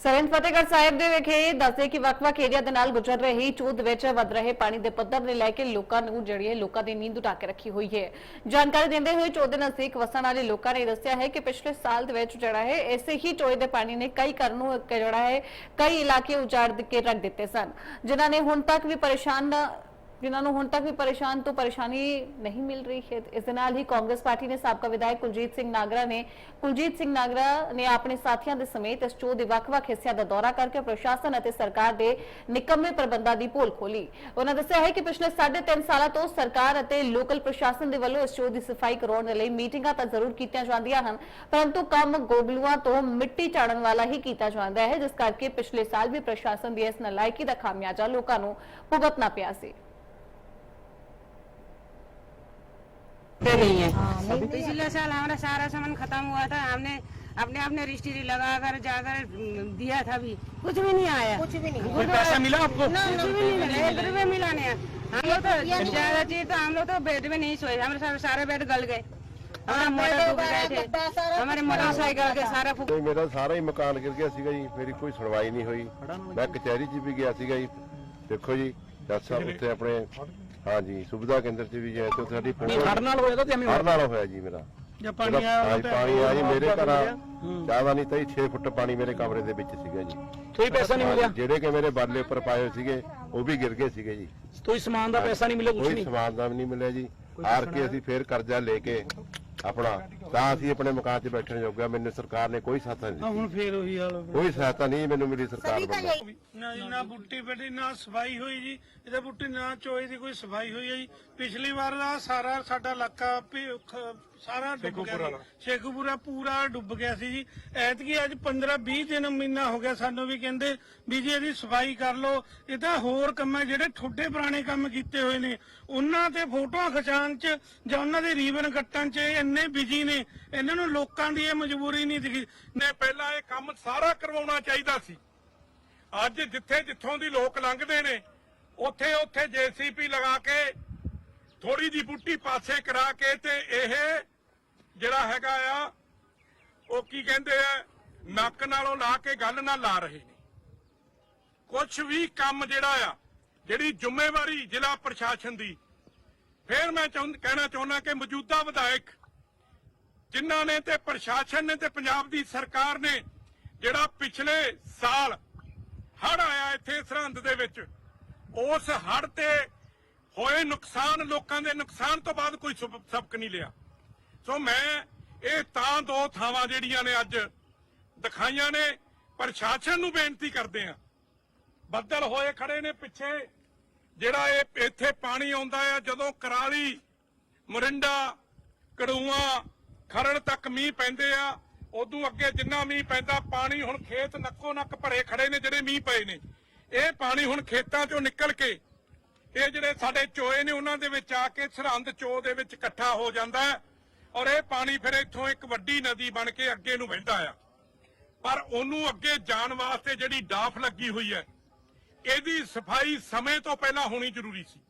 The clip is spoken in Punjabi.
ਸਰਹੰਦ ਫਤਿਹਗੜ੍ਹ ਸਾਹਿਬ ਦੇ ਵਿਖੇ ਦੱਸਦੇ ਕਿ ਵੱਖ-ਵੱਖ ਏਰੀਆ ਦੇ ਨਾਲ ਗੁਜ਼ਰ ਰਹੀ ਚੂਦ ਵਿੱਚ ਵੱਧ ਰਹੇ ਪਾਣੀ ਦੇ ਪੱਧਰ ਨੇ ਲੈ ਕੇ ਲੋਕਾਂ ਨੂੰ ਜਿਹੜੀ ਹੈ ਲੋਕਾਂ ਦੀ ਨੀਂਦ ਉਡਾ ਕੇ ਰੱਖੀ ਹੋਈ ਹੈ। ਜਾਣਕਾਰੀ ਦਿੰਦੇ ਹੋਏ ਚੋਦ ਦੇ ਨਜ਼ਦੀਕ ਵਸਣ ਵਾਲੇ ਲੋਕਾਂ ਨੇ ਦੱਸਿਆ ਹੈ ਕਿ ਪਿਛਲੇ ਸਾਲ ਦੇ ਵਿੱਚ ਜਿਹੜਾ ਹੈ ਇਸੇ ਹੀ ਚੋਏ ਦੇ ਪਾਣੀ ਨੇ ਕਈ ਘਰ ਨੂੰ ਜਿਹੜਾ ਹੈ ਕਈ ਇਲਾਕੇ ਉਜਾੜ ਕੇ ਰੱਖ ਦਿੱਤੇ ਸਨ, ਜਿਨ੍ਹਾਂ ਨੇ ਹੁਣ ਤੱਕ ਵੀ ਪਰੇਸ਼ਾਨ ਜਿਨ੍ਹਾਂ ਨੂੰ ਹੁਣ ਤੱਕ ਵੀ ਪਰੇਸ਼ਾਨ ਤੋਂ ਪਰੇਸ਼ਾਨੀ ਨਹੀਂ ਮਿਲ ਰਹੀ ਹੈ, ਇਸ ਦੇ ਨਾਲ ਹੀ ਕਾਂਗਰਸ ਪਾਰਟੀ ਨੇ ਸਾਬਕਾ ਵਿਧਾਇਕ ਕੁਲਜੀਤ ਸਿੰਘ ਨਾਗਰਾ ਨੇ, ਕੁਲਜੀਤ ਸਿੰਘ ਨਾਗਰਾ ਨੇ ਆਪਣੇ ਸਾਥੀਆਂ ਦੇ ਸਮੇਤ ਇਸ ਚੋਅ ਦੇ ਵੱਖ-ਵੱਖ ਹਿੱਸਿਆਂ ਦਾ ਦੌਰਾ ਕਰਕੇ ਪ੍ਰਸ਼ਾਸਨ ਅਤੇ ਸਰਕਾਰ ਦੇ ਨਿਕੰਮੇ ਪ੍ਰਬੰਧਾਂ ਦੀ ਭੋਲ ਖੋਲੀ ਉਹਨਾਂ ਦੱਸਿਆ ਹੈ ਕਿ ਪਿਛਲੇ 3.5 ਸਾਲਾਂ ਤੋਂ ਸਰਕਾਰ ਅਤੇ ਲੋਕਲ ਪ੍ਰਸ਼ਾਸਨ ਦੇ ਵੱਲੋਂ ਇਸ ਚੋਅ ਦੀ ਸਫ਼ਾਈ ਕਰਵਾਉਣ ਦੇ ਲਈ ਮੀਟਿੰਗਾਂ ਤਾਂ ਜ਼ਰੂਰ ਕੀਤੀਆਂ ਜਾਂਦੀਆਂ ਹਨ, ਪਰੰਤੂ ਕੰਮ ਗੋਗਲੂਆਂ ਤੋਂ ਮਿੱਟੀ ਝਾੜਨ ਵਾਲਾ ਹੀ ਕੀਤਾ ਜਾਂਦਾ ਹੈ, ਜਿਸ ਕਰਕੇ ਪਿਛਲੇ ਸਾਲ ਵੀ ਪ੍ਰਸ਼ਾਸਨ ਦੀ ਇਸ ਨਲਾਇਕੀ ਦਾ ਖਾਮਿਆਜਾ ਲੋਕਾਂ ਨੂੰ ਭੁਗਤਣਾ ਪਿਆ ਸੀ। नहीं है पिछले साल हमारा सारा सामान खत्म हुआ था हमने अपने अपने रिश्तेदारी लगाकर जाकर अम, दिया था भी कुछ भी नहीं आया कुछ भी नहीं कोई पैसा मिला आपको कुछ भी नहीं मिला एक रुपये मिला नहीं हम लोग तो ज्यादा चीज तो हम लोग तो बेड में नहीं सोए हमारे सारे सारे बेड गल गए हमारा मोटर डूब गए थे हमारे मोटरसाइकिल के सारा फूक ਤੇ ਮੇਰਾ ਸਾਰਾ ਹੀ ਮਕਾਨ ਗਿਰ ਗਿਆ ਸੀਗਾ ਜੀ ਮੇਰੀ ਕੋਈ ਸੁਣਵਾਈ ਨਹੀਂ ਹੋਈ ਮੈਂ ਕਚਹਿਰੀ 'ਚ ਵੀ ਗਿਆ ਸੀਗਾ ਜੀ ਦੇਖੋ ਜੀ ਜੱਜ ਸਾਹਿਬ ਉੱਥੇ ਆਪਣੇ ਹਾਂ ਜੀ ਸੁਵਿਧਾ ਕੇਂਦਰ 'ਚ ਵੀ ਗਏ ਤੇ ਉੱਥੇ ਸਾਡੀ ਨਹੀਂ ਹੜ ਨਾਲ ਹੋਇਆ ਤਾਂ ਤੇ ਐਵੇਂ ਹੜ ਨਾਲ ਹੋਇਆ ਜੀ ਮੇਰਾ। ਜਾਂ ਪਾਣੀ ਆਇਆ ਪਾਣੀ ਜੀ ਮੇਰੇ ਘਰ ਜ਼ਿਆਦਾ ਨਹੀਂ ਤਾਂ 6 ਫੁੱਟ ਪਾਣੀ ਮੇਰੇ ਕਮਰੇ ਦੇ ਵਿੱਚ ਸੀਗਾ ਜੀ। ਕੋਈ ਪੈਸਾ ਨਹੀਂ ਮਿਲਿਆ? ਜਿਹੜੇ ਕਿ ਮੇਰੇ ਬਾਲੇ ਉੱਪਰ ਪਾਏ ਹੋਏ ਸੀਗੇ ਉਹ ਵੀ ਗਿਰ ਗਏ ਸੀਗੇ ਜੀ। ਕੋਈ ਸਮਾਨ ਦਾ ਪੈਸਾ ਨਹੀਂ ਮਿਲਿਆ ਕੁਝ ਕੋਈ ਨਹੀਂ? ਸਮਾਨ ਦਾ ਵੀ ਨਹੀਂ ਮਿਲਿਆ ਜੀ। ਹਾਰ ਕੇ ਅਸੀਂ ਫੇਰ ਕਰਜ਼ਾ ਲੈ ਕੇ ਆਪਣਾ ਤਾਂ ਅਸੀਂ ਆਪਣੇ ਮਕਾਨ 'ਚ ਬੈਠਣ ਜੋਗਾ ਮੈਨੂੰ ਸਰਕਾਰ ਨੇ ਕੋਈ ਸਹਾਇਤਾ ਨਹੀਂ ਹੁਣ ਫੇਰ ਉਹੀ ਹਾਲ ਕੋਈ ਸਹਾਇਤਾ ਨਹੀਂ ਮੈਨੂੰ ਮਿਲੀ ਸਰਕਾਰ ਵੱਲੋਂ। ਨਾ ਜੀ ਨਾ ਬੁੱਟੀ ਬੈਠੀ ਨਾ ਸਫ਼ਾਈ ਹੋਈ ਜੀ। ਇਹਦੇ ਬੁੱਟੀ ਨਾ ਚੋਏ ਦੀ ਕੋਈ ਸਫ਼ਾਈ ਹੋਈ ਹੈ ਜੀ। ਪਿਛਲੀ ਵਾਰ ਦਾ ਸਾਰਾ ਸਾਡਾ ਇਲਾਕਾ ਭਿ- ਖ- ਸਾਰਾ ਡੁੱਬ ਗਿਆ ਸੀ। ਸ਼ੇਖੂਪੁਰਾ ਪੂਰਾ ਡੁੱਬ ਗਿਆ ਸੀ ਜੀ। ਐਤਕੀ ਅੱਜ 15 20 ਦਿਨ ਮਹੀਨਾ ਹੋ ਗਿਆ ਸਾਨੂੰ ਵੀ ਕਹਿੰਦੇ ਵੀ ਜੀ ਇਹਦੀ ਸਫ਼ਾਈ ਕਰ ਲਓ। ਇਹ ਤਾਂ ਹੋਰ ਕੰਮ ਹੈ ਜਿਹੜੇ ਠੋਡੇ ਪੁਰਾਣੇ ਕੰਮ ਕੀਤੇ ਹੋਏ ਨੇ। ਉਹਨਾਂ ਤੇ ਫੋਟੋਆਂ ਖਿਚਾਉਣ ਚ ਜਾਂ ਉਹਨਾਂ ਦੇ ਰੀਬਨ ਕੱਟਣ ਚ ਇਹ ਇੰਨੇ ਬਿਜ਼ੀ ਨੇ ਇਹਨਾਂ ਨੂੰ ਲੋਕਾਂ ਦੀ ਇਹ ਮਜਬੂਰੀ ਨਹੀਂ ਦਿਖੀ ਨੇ ਪਹਿਲਾਂ ਇਹ ਕੰਮ ਸਾਰਾ ਕਰਵਾਉਣਾ ਚਾਹੀਦਾ ਸੀ। ਅੱਜ ਜਿੱਥੇ ਜਿੱਥੋਂ ਦੀ ਲੋਕ ਲੰਘਦੇ ਨੇ, ਉੱਥੇ ਉੱਥੇ ਜੀਸੀਪੀ ਲਗਾ ਕੇ ਥੋੜੀ ਜੀ ਬੁੱਟੀ ਪਾਸੇ ਕਰਾ ਕੇ ਤੇ ਇਹ ਜਿਹੜਾ ਹੈਗਾ ਆ, ਉਹ ਕੀ ਕਹਿੰਦੇ ਆ, ਨੱਕ ਨਾਲੋਂ ਲਾ ਕੇ ਗੱਲ ਨਾਲ ਲਾ ਰਹੇ ਨੇ। ਕੁਝ ਵੀ ਕੰਮ ਜਿਹੜਾ ਆ, ਜਿਹੜੀ ਜ਼ਿੰਮੇਵਾਰੀ ਜ਼ਿਲ੍ਹਾ ਪ੍ਰਸ਼ਾਸਨ ਦੀ, ਫਿਰ ਮੈਂ ਚਾਹੁੰ- ਕਹਿਣਾ ਚਾਹੁੰਦਾ ਕਿ ਮੌਜੂਦਾ ਵਿਧਾਇਕ ਜਿਨ੍ਹਾਂ ਨੇ ਤੇ ਪ੍ਰਸ਼ਾਸਨ ਨੇ ਤੇ ਪੰਜਾਬ ਦੀ ਸਰਕਾਰ ਨੇ ਜਿਹੜਾ ਪਿਛਲੇ ਸਾਲ ਹੜ ਆਇਆ ਇੱਥੇ ਸਰਹੰਦ ਦੇ ਵਿੱਚ, ਉਸ ਹੜ ਤੇ ਹੋਏ ਨੁਕਸਾਨ ਲੋਕਾਂ ਦੇ ਨੁਕਸਾਨ ਤੋਂ ਬਾਅਦ ਕੋਈ ਸਬਕ ਨਹੀਂ ਲਿਆ। ਸੋ ਮੈਂ ਇਹ ਤਾਂ ਦੋ ਥਾਵਾਂ ਜਿਹੜੀਆਂ ਨੇ ਅੱਜ ਦਿਖਾਈਆਂ ਨੇ, ਪ੍ਰਸ਼ਾਸਨ ਨੂੰ ਬੇਨਤੀ ਕਰਦੇ ਆ ਬੱਦਲ ਹੋਏ ਖੜੇ ਨੇ ਪਿੱਛੇ, ਜਿਹੜਾ ਇਹ ਇੱਥੇ ਪਾਣੀ ਆਉਂਦਾ ਆ, ਜਦੋਂ ਕਰਾਲੀ, ਮਰਿੰਡਾ, ਕੜੂਆਂ ਖਰੜ ਤੱਕ ਮੀਂਹ ਪੈਂਦੇ ਆ, ਉਦੋਂ ਅੱਗੇ ਜਿੰਨਾ ਮੀਂਹ ਪੈਂਦਾ, ਪਾਣੀ ਹੁਣ ਖੇਤ ਨੱਕੋ ਨੱਕ ਭਰੇ ਖੜੇ ਨੇ ਜਿਹੜੇ ਮੀਂਹ ਪਏ ਨੇ। ਇਹ ਪਾਣੀ ਹੁਣ ਖੇਤਾਂ ਚੋਂ ਨਿਕਲ ਕੇ, ਇਹ ਜਿਹੜੇ ਸਾਡੇ ਚੋਏ ਨੇ, ਉਹਨਾਂ ਦੇ ਵਿੱਚ ਆ ਕੇ ਸਰਹੰਦ ਚੋ ਦੇ ਵਿੱਚ ਇਕੱਠਾ ਹੋ ਜਾਂਦਾ ਹੈ ਔਰ ਇਹ ਪਾਣੀ ਫਿਰ ਇੱਥੋਂ ਇੱਕ ਵੱਡੀ ਨਦੀ ਬਣ ਕੇ ਅੱਗੇ ਨੂੰ ਵਹਿੰਦਾ ਆ। ਪਰ ਉਹਨੂੰ ਅੱਗੇ ਜਾਣ ਵਾਸਤੇ ਜਿਹੜੀ ਡਾਫ ਲੱਗੀ ਹੋਈ ਹੈ, ਇਹਦੀ ਸਫ਼ਾਈ ਸਮੇਂ ਤੋਂ ਪਹਿਲਾਂ ਹੋਣੀ ਜ਼ਰੂਰੀ ਸੀ।